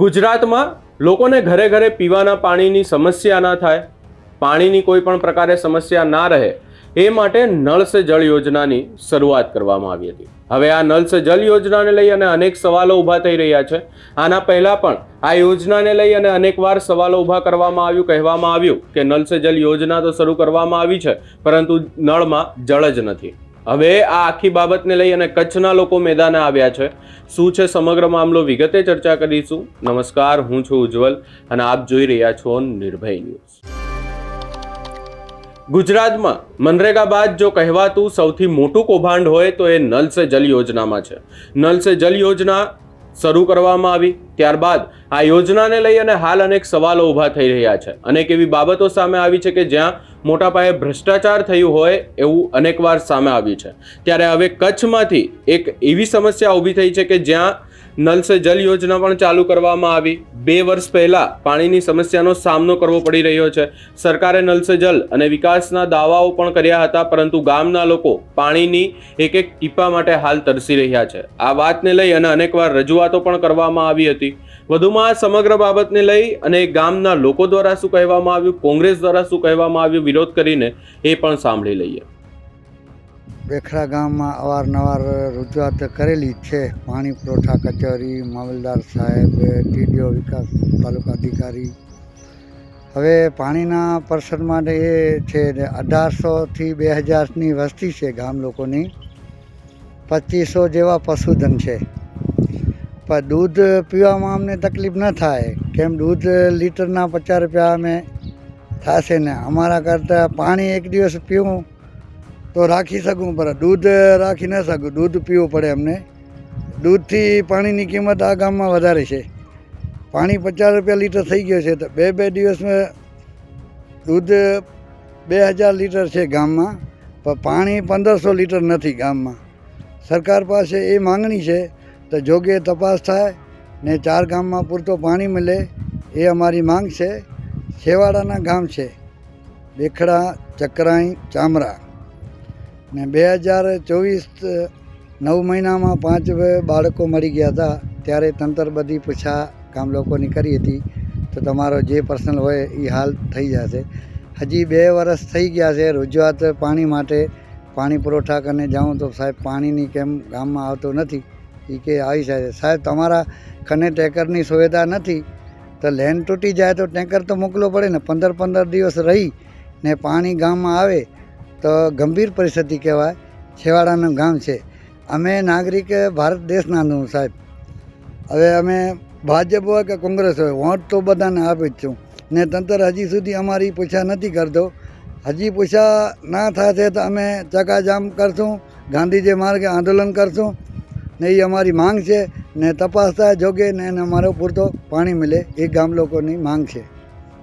ગુજરાતમાં લોકોને ઘરે ઘરે પીવાના પાણીની સમસ્યા ના થાય, પાણીની કોઈ પણ પ્રકારે સમસ્યા ના રહે, એ માટે નળ સે જળ યોજનાની શરૂઆત કરવામાં આવી હતી. હવે આ નળ સે જલ યોજનાને લઈ અને અનેક સવાલો ઊભા થઈ રહ્યા છે. આના પહેલાં પણ આ યોજનાને લઈ અને અનેકવાર સવાલો ઊભા કરવામાં આવ્યું, કહેવામાં આવ્યું કે નળ સે જલ યોજના તો શરૂ કરવામાં આવી છે, પરંતુ નળમાં જળ જ નથી. હવે આ આખી બાબતને લઈ અને કચ્છના લોકો મેદાને આવ્યા છે. શું છે સમગ્ર મામલો? વિગતે ચર્ચા કરીશું. નમસ્કાર, હું છું ઉજ્જવલ અને આપ જોઈ રહ્યા છો નિર્ભય ન્યૂઝ. ગુજરાતમાં મનરેગા બાદ જો કહેવાતું સૌથી મોટું કૌભાંડ હોય તો એ નલ સે જલ યોજનામાં છે. નલ સે જલ યોજના શરૂ કરવામાં આવી. ત્યારબાદ આ યોજનાને લઈ અને હાલ અનેક સવાલો ઊભા થઈ રહ્યા છે. અનેક એવી બાબતો સામે આવી છે કે જ્યાં મોટા પાયે ભ્રષ્ટાચાર થયું હોય એવું અનેકવાર સામે આવ્યું છે. ત્યારે હવે કચ્છમાંથી એક એવી સમસ્યા ઊભી થઈ છે કે જ્યાં નલ સે જલ યોજના પણ ચાલુ કરવામાં આવી. બે વર્ષ પહેલાં પાણીની સમસ્યાનો સામનો કરવો પડી રહ્યો છે. સરકારે નલ સે જલ અને વિકાસના દાવાઓ પણ કર્યા હતા, પરંતુ ગામના લોકો પાણીની એક એક ટીપા માટે હાલ તરસી રહ્યા છે. આ વાતને લઈ અને અનેકવાર રજૂઆતો પણ કરવામાં આવી હતી. વધુમાં આ સમગ્ર બાબતને લઈ અને ગામના લોકો દ્વારા શું કહેવામાં આવ્યું, કોંગ્રેસ દ્વારા શું કહેવામાં આવ્યું, વિરોધ કરીને એ પણ સાંભળી લઈએ. બેખરા ગામમાં અવારનવાર રજૂઆત કરેલી છે. પાણી પુરવઠા કચેરી, મામલદાર સાહેબ, ટીડીઓ વિકાસ તાલુકા અધિકારી. હવે પાણીના પર્સન માટે એ છે અઢારસોથી બે હજારની વસ્તી છે ગામ લોકોની. પચીસો જેવા પશુધન છે. પણ દૂધ પીવામાં અમને તકલીફ ન થાય. કેમ દૂધ લીટરના પચાસ રૂપિયા અમે થશે ને અમારા કરતાં પાણી એક દિવસ પીવું તો રાખી શકું, પણ દૂધ રાખી ન શકું. દૂધ પીવું પડે અમને. દૂધથી પાણીની કિંમત આ ગામમાં વધારે છે. પાણી પચાસ રૂપિયા લીટર થઈ ગયો છે, તો બે બે દિવસમાં દૂધ બે હજાર લીટર છે ગામમાં, પણ પાણી પંદરસો લીટર નથી ગામમાં. સરકાર પાસે એ માંગણી છે, તો જોગે તપાસ થાય ને ચાર ગામમાં પૂરતો પાણી મળે, એ અમારી માંગ છે. છેવાડાના ગામ છે. બેખડા ચકરાઈ, ચામરા. ને બે હજાર ચોવીસ નવ મહિનામાં પાંચ બાળકો મરી ગયા હતા. ત્યારે તંત્ર બધી પૂછા કામ લોકોની કરી હતી. તો તમારો જે પર્સનલ હોય એ હાલ થઈ જશે. હજી બે વર્ષ થઈ ગયા છે રજૂઆત પાણી માટે. પાણી પુરવઠા કરીને જાઉં તો સાહેબ પાણીની કેમ ગામમાં આવતો નથી? એ કે આવી જાય. સાહેબ, તમારા ખને ટેકરની સુવિધા નથી. તો લેન તૂટી જાય તો ટેન્કર તો મોકલવો પડે ને. પંદર પંદર દિવસ રહી ને પાણી ગામમાં આવે. તો ગંભીર પરિસ્થિતિ કહેવાય. છેવાડાનું ગામ છે. અમે નાગરિક ભારત દેશના નું સાહેબ. હવે અમે ભાજપ હોય કે કોંગ્રેસ હોય, વોટ તો બધાને આપી જ છું. ને તંત્ર હજી સુધી અમારી પૂછા નથી કરતો. હજી પૂછા ના થશે તો અમે ચકાજામ કરશું, ગાંધીજી માર્ગે આંદોલન કરશું. ને એ અમારી માંગ છે. ને તપાસતા જોગે ને એને અમારો પૂરતો પાણી મળે. એ ગામ લોકોની માંગ છે.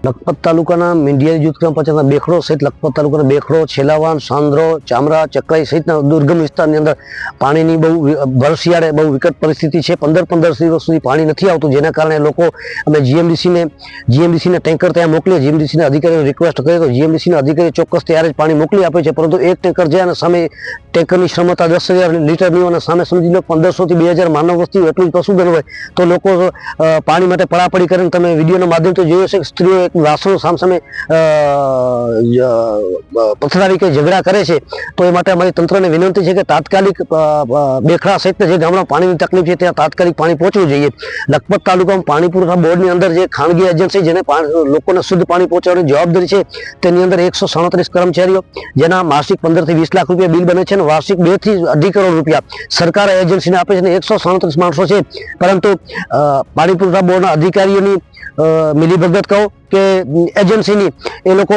લખપત તાલુકાના મીંડિયા જૂથ ગ્રામ પંચાયતના બેખડો સહિત લખપત તાલુકાના બેખડો, છેલાવાન, સાંદ્રો, ચામરા ચકરાઈ સહિતના દુર્ગમ વિસ્તારની અંદર પાણીની બહુ ભરશિયાળે બહુ વિકટ પરિસ્થિતિ છે. પંદર પંદર દિવસ સુધી પાણી નથી આવતું, જેના કારણે લોકો અમે જીએમડીસીને જીએમડીસીને ટેન્કર ત્યાં મોકલીએ, જીએમડીસીના અધિકારીને રિક્વેસ્ટ કરીએ તો જીએમડીસીના અધિકારી ચોક્કસ ત્યારે જ પાણી મોકલી આપે છે. પરંતુ એક ટેન્કર છે અને સામે ટેન્કરની ક્ષમતા દસ હજાર લીટરની અને સામે સમજી લો પંદરસોથી બે હજાર માનવ વસ્તી એટલું જ પશુધન હોય, તો લોકો પાણી માટે પડાપડી કરીને તમે વિડીયોના માધ્યમથી જોયું હશે કે સ્ત્રીઓ એક વાસણો સામસામે પથરાવી કે ઝઘડા કરે છે, તો એ માટે અમારી તંત્રને વિનંતી છે કે તાત્કાલિક બેખડા સહિત જે ગામડા પાણીની તકલીફ છે, ત્યાં તાત્કાલિક પાણી પહોંચવું જોઈએ. લખપત તાલુકામાં પાણી પુરવઠા બોર્ડની અંદર જે ખાનગી એજન્સી જેને લોકોને શુદ્ધ પાણી પહોંચાડવાની જવાબદારી છે, તેની અંદર એકસો સાડત્રીસ કર્મચારીઓ, જેના માસિક પંદરથી વીસ લાખ રૂપિયા બિલ બને છે અને વાર્ષિક બેથી અઢી કરોડ રૂપિયા સરકાર એજન્સીને આપે છે અને એકસો સાડત્રીસ માણસો છે. પરંતુ પાણી પુરવઠા બોર્ડના અધિકારીઓની મિલીભગત કહો કે એજન્સીની એ લોકો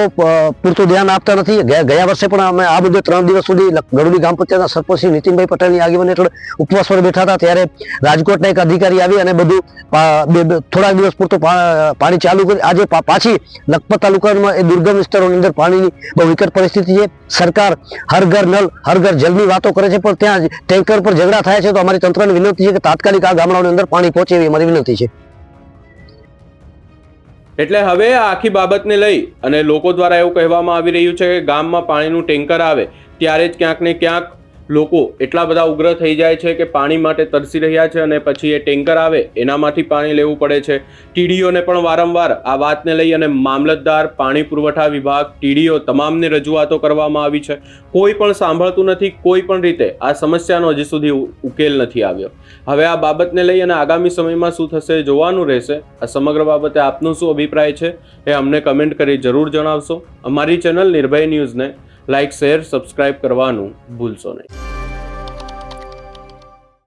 પૂરતું ધ્યાન આપતા નથી. ગયા વર્ષે પણ અમે આ મુદ્દે ત્રણ દિવસ સુધી ગરુડી ગામ પંચાયતના સરપંચ શ્રી નીતિનભાઈ પટેલની આગેવાની હેઠળ ઉપવાસ પર બેઠા હતા. ત્યારે રાજકોટના એક અધિકારી આવી અને બધું થોડાક દિવસ પૂરતું પાણી ચાલુ કરી, આજે પાછી લખપત તાલુકામાં એ દુર્ગમ વિસ્તારોની અંદર પાણીની બહુ વિકટ પરિસ્થિતિ છે. સરકાર હર ઘર નલ હર ઘર જલની વાતો કરે છે, પણ ત્યાં ટેન્કર પર ઝઘડા થાય છે, તો અમારી તંત્રને વિનંતી છે કે તાત્કાલિક આ ગામડાઓની અંદર પાણી પહોંચે એવી અમારી વિનંતી છે. એટલે હવે આ આખી બાબતને લઈ અને લોકો દ્વારા એવું કહેવામાં આવી રહ્યું છે કે ગામમાં પાણીનું ટેન્કર આવે, ત્યારે જ ક્યાંક ને ક્યાંક લોકો એટલા બધા ઉગ્ર થઈ જાય છે કે પાણી માટે તરસી રહ્યા છે અને પછી એ ટેન્કર આવે, એનામાંથી પાણી લેવું પડે છે. ટીડીઓને પણ વારંવાર આ વાતને લઈ અને મામલતદાર, પાણી પુરવઠા વિભાગ, ટીડીઓ તમામને રજૂઆતો કરવામાં આવી છે. કોઈ પણ સાંભળતું નથી, કોઈ પણ રીતે આ સમસ્યાનો હજી સુધી ઉકેલ નથી આવ્યો. હવે આ બાબતને લઈ અને આગામી સમયમાં શું થશે જોવાનું રહેશે. આ સમગ્ર બાબતે આપનો શું અભિપ્રાય છે એ અમને કમેન્ટ કરી જરૂર જણાવશો. અમારી ચેનલ નિર્ભય ન્યૂઝને લાઇક શેર સબસ્ક્રાઇબ કરવાનું ભૂલશો નહીં.